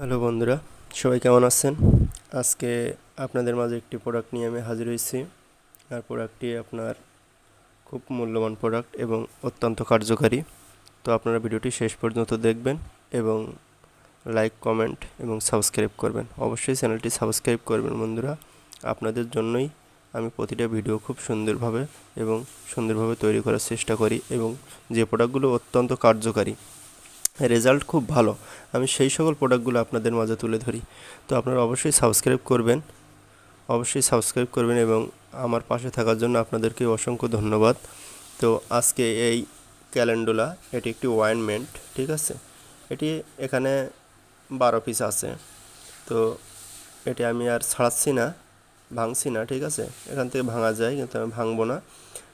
Hello বন্ধুরা, সবাই কেমন আছেন? আজকে আপনাদের মাঝে একটি প্রোডাক্ট নিয়ে আমি হাজির হয়েছি। আর প্রোডাক্টটি আপনার খুব মূল্যবান প্রোডাক্ট এবং অত্যন্ত কার্যকারী। তো আপনারা ভিডিওটি শেষ পর্যন্ত দেখবেন এবং লাইক কমেন্ট এবং সাবস্ক্রাইব করবেন। অবশ্যই চ্যানেলটি সাবস্ক্রাইব করবেন বন্ধুরা। আপনাদের জন্যই আমি প্রতিটা ভিডিও খুব সুন্দরভাবে এবং সুন্দরভাবে তৈরি করার চেষ্টা করি এবং যে প্রোডাক্টগুলো অত্যন্ত কার্যকারী রেজাল্ট খুব ভালো। আমি সেই সকল প্রোডাক্টগুলো আপনাদের মাঝে তুলে ধরি। তো আপনারা অবশ্যই সাবস্ক্রাইব করবেন। অবশ্যই সাবস্ক্রাইব করবেন এবং আমার পাশে থাকার জন্য আপনাদেরকে অসংখ্য ধন্যবাদ। তো আজকে এই ক্যালেন্ডুলা এটি একটি ওয়াইনমেন্ট ঠিক আছে? এটি এখানে বারো পিস আছে। তো এটি আমি আর ছাড়াচ্ছি না, ভাঙছি না, ঠিক আছে? এখান থেকে ভাঙা যায়, কিন্তু আমি ভাঙবো না।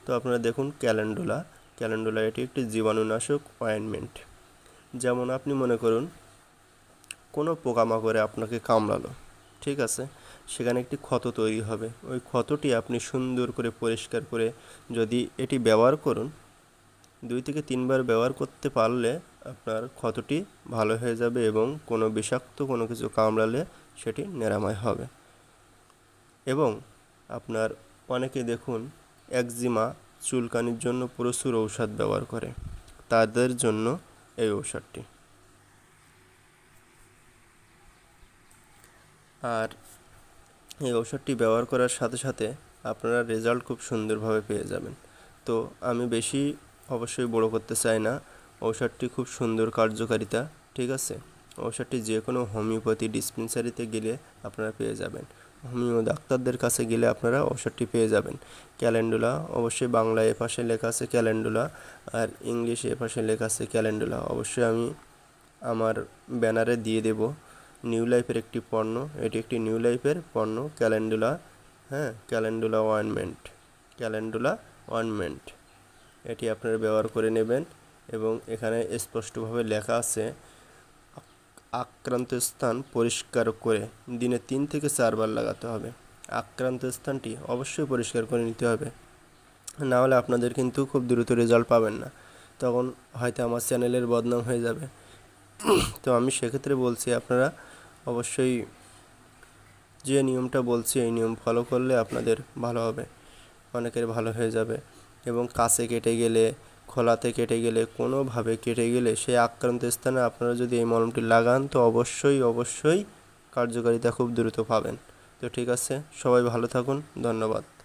তো আপনারা দেখুন ক্যালেন্ডুলা ক্যালেন্ডুলা এটি একটি জীবাণুনাশক অয়েনমেন্ট যেমন আপনি মনে করুন, কোনো পোকামাকড়ে আপনাকে কামড়ালো, ঠিক আছে? সেখানে একটি ক্ষত তৈরি হবে। ওই ক্ষতটি আপনি সুন্দর করে পরিষ্কার করে যদি এটি ব্যবহার করুন, দুই থেকে তিনবার ব্যবহার করতে পারলে আপনার ক্ষতটি ভালো হয়ে যাবে এবং কোনো বিষাক্ত কোনো কিছু কামড়ালে সেটি নিরাময় হবে। এবং আপনার অনেকে দেখুন, একজিমা চুলকানির জন্য প্রচুর ঔষধ ব্যবহার করে। তাদের জন্য এই ঔষধটি। আর এই ঔষধটি ব্যবহার করার সাথে সাথে আপনারা রেজাল্ট খুব সুন্দরভাবে পেয়ে যাবেন। তো আমি বেশি অবশ্যই বড় করতে চাই না। ঔষধটি খুব সুন্দর কার্যকারিতা, ঠিক আছে? ঔষধটি যে কোনো হোমিওপ্যাথি ডিসপেন্সারিতে গেলে আপনারা পেয়ে যাবেন। হোমিও ডাক্তারদের কাছে গেলে আপনারা ঔষধটি পেয়ে যাবেন। ক্যালেন্ডুলা, অবশ্যই বাংলায় এপাশে লেখা আছে ক্যালেন্ডুলা, আর ইংলিশে এপাশে লেখা আছে ক্যালেন্ডুলা। অবশ্যই আমি আমার ব্যানারে দিয়ে দেব নিউ লাইফের একটি পণ্য। এটি একটি নিউ লাইফের পণ্য। ক্যালেন্ডুলা হ্যাঁ ক্যালেন্ডুলা ওয়ানমেন্ট ক্যালেন্ডুলা ওয়ানমেন্ট এটি আপনারা ব্যবহার করে নেবেন এবং এখানে স্পষ্টভাবে লেখা আছে আক্রান্ত স্থান পরিষ্কার করে দিনে তিন থেকে চারবার লাগাতে হবে। আক্রান্ত স্থানটি অবশ্যই পরিষ্কার করে নিতে হবে। না হলে আপনাদের কিন্তু খুব দ্রুত রেজাল্ট পাবেন না। তখন হয়তো আমার চ্যানেলের বদনাম হয়ে যাবে। তো আমি সেক্ষেত্রে বলছি, আপনারা অবশ্যই যে নিয়মটা বলছি, এই নিয়ম ফলো করলে আপনাদের ভালো হবে, অনেকের ভালো হয়ে যাবে। এবং কাছে কেটে গেলে খোলাতে কেটে গেলে, কোনোভাবে কেটে গেলে সেই আক্রান্ত স্থানে আপনারা যদি এই মলমটি লাগান, তো অবশ্যই অবশ্যই কার্যকারিতা খুব দ্রুত পাবেন। তো ঠিক আছে, সবাই ভালো থাকুন, ধন্যবাদ।